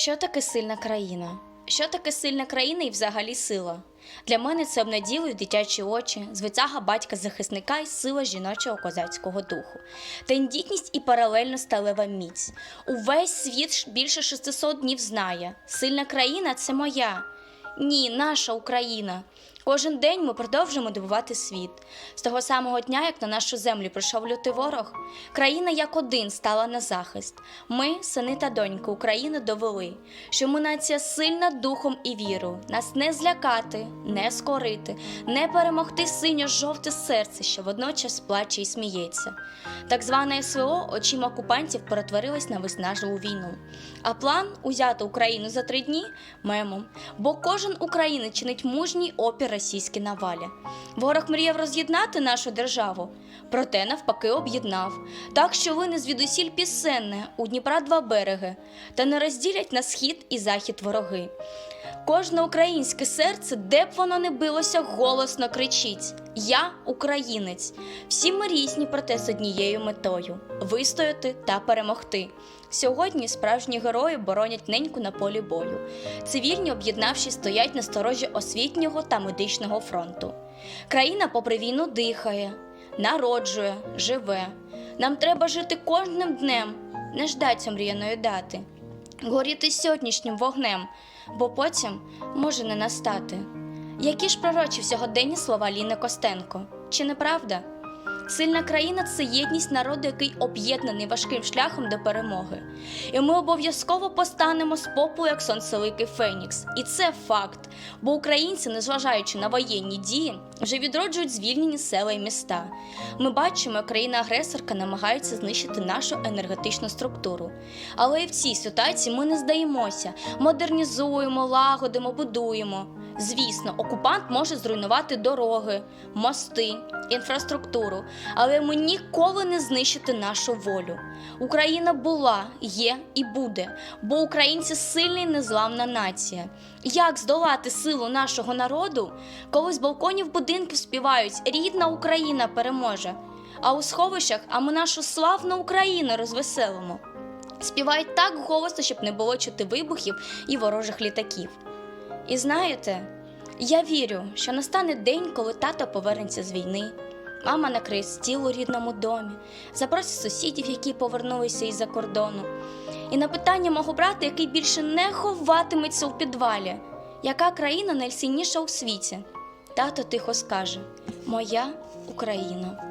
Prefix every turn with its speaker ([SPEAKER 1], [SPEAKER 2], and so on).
[SPEAKER 1] Що таке сильна країна? Що таке сильна країна і взагалі сила? Для мене це обнаділують дитячі очі, звитяга батька захисника і сила жіночого козацького духу, тендітність і паралельно сталева міць. Увесь світ більше 600 днів знає. Сильна країна це моя. Ні, наша Україна. Кожен день ми продовжуємо добувати світ. З того самого дня, як на нашу землю прийшов лютий ворог, країна як один стала на захист. Ми, сини та доньки України, довели, що ми нація сильна духом і вірою. Нас не злякати, не скорити, не перемогти синьо-жовте серце, що водночас плаче і сміється. Так зване СВО очима окупантів перетворилось на виснажливу війну. А план узяти Україну за три дні мемом, бо кожен українець чинить мужній опір російській навалі. Ворог мріяв роз'єднати нашу державу, проте навпаки об'єднав, так що вине звідусіль пісенне у Дніпра два береги, та не розділять на схід і захід вороги. Кожне українське серце, де б воно не билося, голосно кричить: Я українець. Всі ми різні, проте з однією метою вистояти та перемогти. Сьогодні справжні герої боронять неньку на полі бою. Цивільні, об'єднавшись, стоять на сторожі освітнього та медичного фронту. Країна, попри війну, дихає, народжує, живе. Нам треба жити кожним днем, не ждать омріяної дати горіти сьогоднішнім вогнем, бо потім може не настати. Які ж пророчі сьогоденні слова Ліни Костенко? Чи не правда? Сильна країна це єдність народу, який об'єднаний важким шляхом до перемоги. І ми обов'язково постанемо з попу, як сонцеликий Фенікс. І це факт. Бо українці, незважаючи на воєнні дії, вже відроджують звільнені села і міста. Ми бачимо, як країна-агресорка намагається знищити нашу енергетичну структуру. Але і в цій ситуації ми не здаємося, модернізуємо, лагодимо, будуємо. Звісно, окупант може зруйнувати дороги, мости, інфраструктуру, але ми ніколи не знищити нашу волю. Україна була, є і буде, бо українці сильна і незламна нація. Як здолати силу нашого народу, коли з балконів будинків співають Рідна Україна переможе, а у сховищах а ми нашу славну Україну розвеселимо. Співають так голосно, щоб не було чути вибухів і ворожих літаків. І знаєте, я вірю, що настане день, коли тато повернеться з війни. Мама накриє стіл у рідному домі, запросить сусідів, які повернулися із-за кордону. І на питання мого брата, який більше не ховатиметься у підвалі, яка країна найсильніша у світі? Тато тихо скаже: Моя Україна.